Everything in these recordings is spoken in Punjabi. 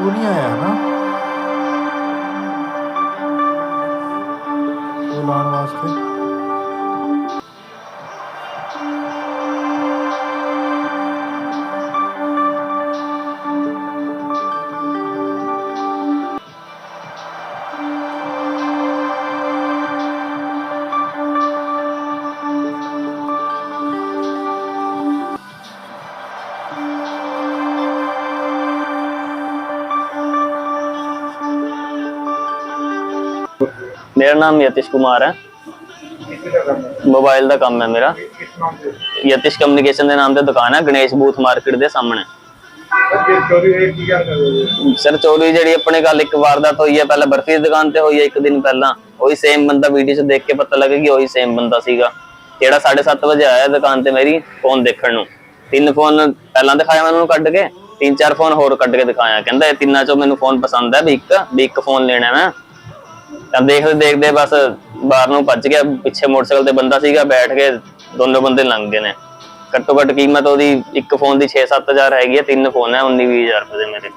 दुनिया है ना ਮੇਰਾ ਨਾਮ ਯਤਿਸ਼ ਕੁਮਾਰ ਹੈ। ਮੋਬਾਈਲ ਦਾ ਕੰਮ ਹੈ ਮੇਰਾ। ਯਤਿਸ਼ ਕਮਿਊਨੀਕੇਸ਼ਨ ਦੇ ਨਾਮ ਤੇ ਦੁਕਾਨ ਹੈ ਗਣੇਸ਼ ਬੂਥ ਮਾਰਕੀਟ ਦੇ ਸਾਹਮਣੇ। ਸਰ ਚੋਰੀ ਜਿਹੜੀ ਆਪਣੇ ਕੱਲ ਇੱਕ ਵਾਰਦਾਤ ਹੋਈ ਹੈ ਪਹਿਲਾਂ ਬਰਫੀ ਦੀ ਦੁਕਾਨ ਤੇ ਹੋਈ ਹੈ ਇੱਕ ਦਿਨ ਪਹਿਲਾਂ। ਉਹੀ ਸੇਮ ਬੰਦਾ ਵੀਡੀਓ 'ਚ ਦੇਖ ਕੇ ਪਤਾ ਲੱਗਾ ਕਿ ਉਹੀ ਸੇਮ ਬੰਦਾ ਸੀਗਾ। ਜਿਹੜਾ 7:30 ਵਜੇ ਆਇਆ ਦੁਕਾਨ ਤੇ ਮੇਰੀ ਫੋਨ ਦੇਖਣ ਨੂੰ। ਤਿੰਨ ਫੋਨ ਪਹਿਲਾਂ ਦਿਖਾਇਆ ਮੈਨੂੰ ਕੱਢ ਕੇ ਤਿੰਨ ਚਾਰ ਫੋਨ ਹੋਰ ਕੱਢ ਕੇ ਦਿਖਾਇਆ। ਕਹਿੰਦਾ ਇਹ ਤਿੰਨਾਂ ਚੋਂ ਮੈਨੂੰ ਫੋਨ ਪਸੰਦ ਹੈ ਵੀ ਇੱਕ ਵੀ ਇੱਕ ਫੋਨ ਲੈਣਾ ਮੈਂ। ਤਾਂ ਦੇਖਦੇ ਦੇਖਦੇ ਬਸ ਬਾਹਰ ਨੂੰ ਭੱਜ ਗਿਆ ਪਿੱਛੇ ਮੋਟਰਸਾਈਕਲ ਤੇ ਬੰਦਾ ਸੀਗਾ ਬੈਠ ਕੇ ਦੋਨੋਂ ਬੰਦੇ ਲੰਘ ਗਏ ਨੇ। ਘੱਟੋ ਘੱਟ ਕੀਮਤ ਉਹਦੀ ਇੱਕ ਫੋਨ ਦੀ 6-7000 ਹੈਗੀ ਹੈ ਤਿੰਨ ਫੋਨ ਹੈ 19-20000 ਰੁਪਏ ਦੇ ਮੇਰੇ।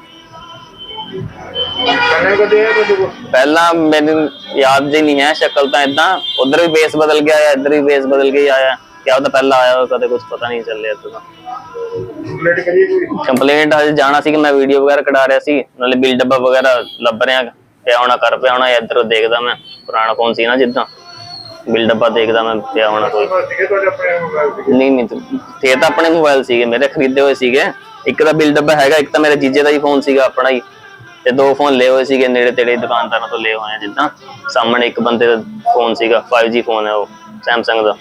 ਪਹਿਲਾਂ ਮੈਨੂੰ ਯਾਦ ਜੀ ਨਹੀਂ ਹੈ ਸ਼ਕਲ ਤਾਂ ਇਦਾਂ ਉਧਰ ਵੀ ਬੇਸ ਬਦਲ ਗਿਆ ਹੈ ਇੱਧਰ ਵੀ ਬੇਸ ਬਦਲ ਕੇ ਆਇਆ। ਕਿਆ ਉਹਦਾ ਪਹਿਲਾਂ ਆਇਆ ਹੋਇਆ ਕਦੇ ਕੁਝ ਪਤਾ ਨਹੀਂ ਚੱਲਿਆ ਤਾਂ ਕੰਪਲੇਂਟ ਹਜੇ ਜਾਣਾ ਸੀ ਕਿ ਮੈਂ ਵੀਡੀਓ ਵਗੈਰਾ ਕਢਾ ਰਿਹਾ ਸੀ ਨਾਲੇ ਬਿਲ ਡੱਬਾ ਵਗੈਰਾ ਲੱਭ ਰਿਹਾ। ਪਿਆ ਹੋਣਾ ਕਰ ਪਿਆ ਹੋਣਾ ਇੱਧਰ ਦੇਖਦਾ ਮੈਂ ਪੁਰਾਣਾ ਫੋਨ ਸੀ ਨਾ ਜਿੱਦਾਂ। ਬਿਲ ਡੱਬਾ ਦੇਖਦਾ ਮੈਂ ਪਿਆ ਹੋਣਾ ਕੋਈ। ਨਹੀਂ ਨਹੀਂ ਤੇ ਤਾਂ ਆਪਣੇ ਮੋਬਾਈਲ ਸੀਗੇ ਮੇਰੇ ਖਰੀਦੇ ਹੋਏ ਸੀਗੇ। ਇੱਕ ਤਾਂ ਬਿਲ ਡੱਬਾ ਹੈਗਾ ਇੱਕ ਤਾਂ ਮੇਰੇ ਜੀਜੇ ਦਾ ਹੀ ਫੋਨ ਸੀਗਾ ਆਪਣਾ ਹੀ। ਤੇ ਦੋ ਫੋਨ ਲਏ ਹੋਏ ਸੀਗੇ ਨੇੜੇ ਤੇੜੇ ਦੁਕਾਨਦਾਰਾਂ ਤੋਂ ਲਏ ਹੋਏ ਆ ਜਿੱਦਾਂ। ਸਾਹਮਣੇ ਇੱਕ ਬੰਦੇ ਦਾ ਫੋਨ ਸੀਗਾ 5G ਫੋਨ ਹੈ ਉਹ Samsung ਦਾ।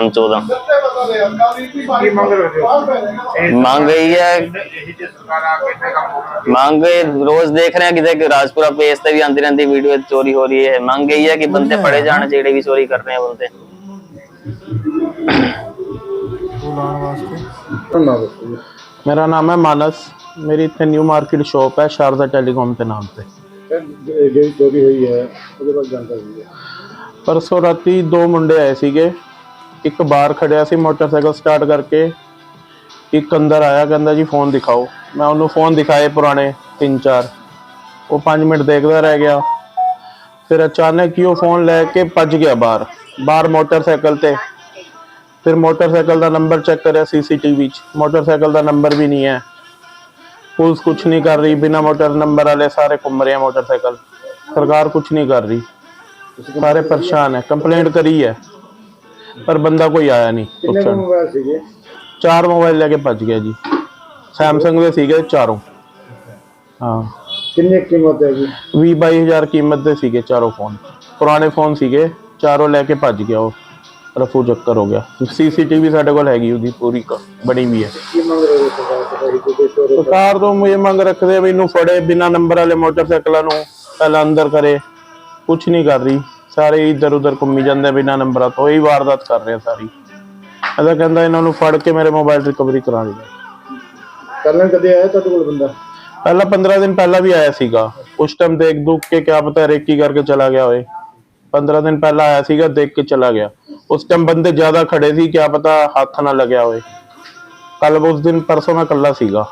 M14 ਮੰਗ ਰਹੀ ਹੈ। ਮੰਗ ਇਹ ਰੋਜ਼ ਦੇਖ ਰਹੇ ਹਾਂ ਕਿਤੇ ਕਿ ਰਾਜਪੁਰਾ ਪੇਜ ਤੇ ਵੀ ਆਂਦੀ ਰਹਿੰਦੀ ਵੀਡੀਓ ਚੋਰੀ ਹੋ ਰਹੀ ਹੈ। ਮੰਗ ਇਹੀ ਹੈ ਕਿ ਬੰਦੇ ਫੜੇ ਜਾਣ ਜਿਹੜੇ ਵੀ ਚੋਰੀ ਕਰ ਰਹੇ ਆ ਬੰਦੇ। ਮੇਰਾ ਨਾਮ ਹੈ ਮਾਨਸ। ਮੇਰੀ ਇੱਥੇ ਨਿਊ ਮਾਰਕੀਟ ਸ਼ਾਪ ਹੈ ਸ਼ਾਰਦਾ ਟੈਲੀਕਾਮ ਦੇ ਨਾਮ ਤੇ। ਜਿਹੜੀ ਚੋਰੀ ਹੋਈ ਹੈ ਉਹਦੇ ਬਾਰੇ ਜਾਣਕਾਰੀ ਦਿਓ। ਪਰਸੋਂ ਰਾਤੀ ਦੋ ਮੁੰਡੇ ਆਏ ਸੀਗੇ। ਇੱਕ ਬਾਹਰ ਖੜਿਆ ਸੀ ਮੋਟਰਸਾਈਕਲ ਸਟਾਰਟ ਕਰਕੇ, ਇੱਕ ਅੰਦਰ ਆਇਆ, ਕਹਿੰਦਾ ਜੀ ਫੋਨ ਦਿਖਾਓ। ਮੈਂ ਉਹਨੂੰ ਫੋਨ ਦਿਖਾਏ ਪੁਰਾਣੇ ਤਿੰਨ ਚਾਰ। ਉਹ 5 ਮਿੰਟ ਦੇਖਦਾ ਰਹਿ ਗਿਆ। ਫਿਰ ਅਚਾਨਕ ਹੀ ਉਹ ਫੋਨ ਲੈ ਕੇ ਭੱਜ ਗਿਆ ਬਾਹਰ ਬਾਹਰ ਮੋਟਰਸਾਈਕਲ ਤੇ। ਫਿਰ ਮੋਟਰਸਾਈਕਲ ਦਾ ਨੰਬਰ ਚੈੱਕ ਕਰਿਆ ਸੀਸੀਟੀਵੀ 'ਚ। ਮੋਟਰਸਾਈਕਲ ਦਾ ਨੰਬਰ ਵੀ ਨਹੀਂ ਹੈ। ਪੁਲਿਸ ਕੁਛ ਨਹੀਂ ਕਰ ਰਹੀ, ਬਿਨਾ ਮੋਟਰ ਨੰਬਰ ਵਾਲੇ ਸਾਰੇ ਘੁੰਮ ਰਹੇ ਆ ਮੋਟਰਸਾਈਕਲ। ਸਰਕਾਰ ਕੁਛ ਨਹੀਂ ਕਰ ਰਹੀ। ਸਾਰੇ ਪਰੇਸ਼ਾਨ ਹੈ ਕੰਪਲੇਂਟ ਕਰੀ ਹੈ। ਪਰ ਬੰਦਾ ਕੋਈ ਆਇਆ ਨਹੀਂ ਪੁੱਛਣ। ਮੋਬਾਈਲ ਸੀਗੇ? ਚਾਰ ਮੋਬਾਈਲ ਲੈ ਕੇ ਭੱਜ ਗਿਆ ਜੀ। ਸੈਮਸੰਗ ਦੇ ਸੀਗੇ ਚਾਰੋਂ। ਹਾਂ। ਕਿੰਨੀ ਕੀਮਤ ਹੈਗੀ 20 22000 ਕੀਮਤ ਦੇ ਸੀਗੇ ਚਾਰੋਂ ਫੋਨ ਪੁਰਾਣੇ ਫੋਨ ਸੀਗੇ ਚਾਰੋਂ ਲੈ ਕੇ ਭੱਜ ਗਿਆ ਉਹ। ਰਫੂ ਚੱਕਰ ਹੋ ਗਿਆ। ਸੀਸੀਟੀਵੀ ਸਾਡੇ ਕੋਲ ਹੈਗੀ ਉਹਦੀ ਪੂਰੀ ਕ- ਬਣੀ ਵੀ ਹੈ। ਕੀ ਮੰਗ ਰਹੇ ਹੋ ਸਰਕਾਰ ਤੋਂ ਭਾਈ? ਕੋਈ ਚੋਰੀ ਸਰਕਾਰ ਤੋਂ ਇਹ ਮੰਗ ਰੱਖਦੇ ਆ ਵੀ ਇਹਨੂੰ ਫੜੇ ਬਿਨਾ ਨੰਬਰ ਵਾਲੇ ਮੋਟਰਸਾਈਕਲਾਂ ਨੂੰ ਪਹਿਲਾਂ ਅੰਦਰ ਕਰੇ। ਕੁਝ ਨਹੀਂ ਕਰ ਰਹੀ। ਸਾਰੇ ਇੱਧਰ ਉੱਧਰ ਘੁੰਮੀ ਜਾਂਦੇ ਬਿਨਾ ਨੰਬਰਾਂ ਤੋਂ ਹੀ ਵਾਰਦਾਤ ਕਰ ਰਹੇ ਆ ਸਾਰੀ। ਇਹਦਾ ਕਹਿੰਦਾ ਇਹਨਾਂ ਨੂੰ ਫੜ ਕੇ ਮੇਰੇ ਮੋਬਾਈਲ ਰਿਕਵਰੀ ਕਰਾਣੀ ਹੈ ਪਹਿਲਾਂ ਕਦੇ ਆਇਆ ਤੁਹਾਡੇ ਕੋਲ ਬੰਦਾ? ਪਹਿਲਾਂ 15 ਦਿਨ ਪਹਿਲਾਂ ਵੀ ਆਇਆ ਸੀਗਾ। ਉਸ ਟਾਈਮ ਦੇਖ ਦੁੱਖ ਕੇ ਕਿਆ ਪਤਾ ਰੇਕੀ ਕਰਕੇ ਚਲਾ ਗਿਆ ਹੋਏ 15 ਦਿਨ ਪਹਿਲਾਂ ਆਇਆ ਸੀਗਾ ਦੇਖ ਕੇ ਚਲਾ ਗਿਆ। ਉਸ ਟਾਈਮ ਬੰਦੇ ਜ਼ਿਆਦਾ ਖੜੇ ਸੀ ਕਿਆ ਪਤਾ ਹੱਥ ਨਾ ਲੱਗਿਆ ਹੋਏ ਕੱਲ ਉਸ ਦਿਨ ਪਰਸੋਂ ਮੈਂ ਇਕੱਲਾ ਸੀਗਾ।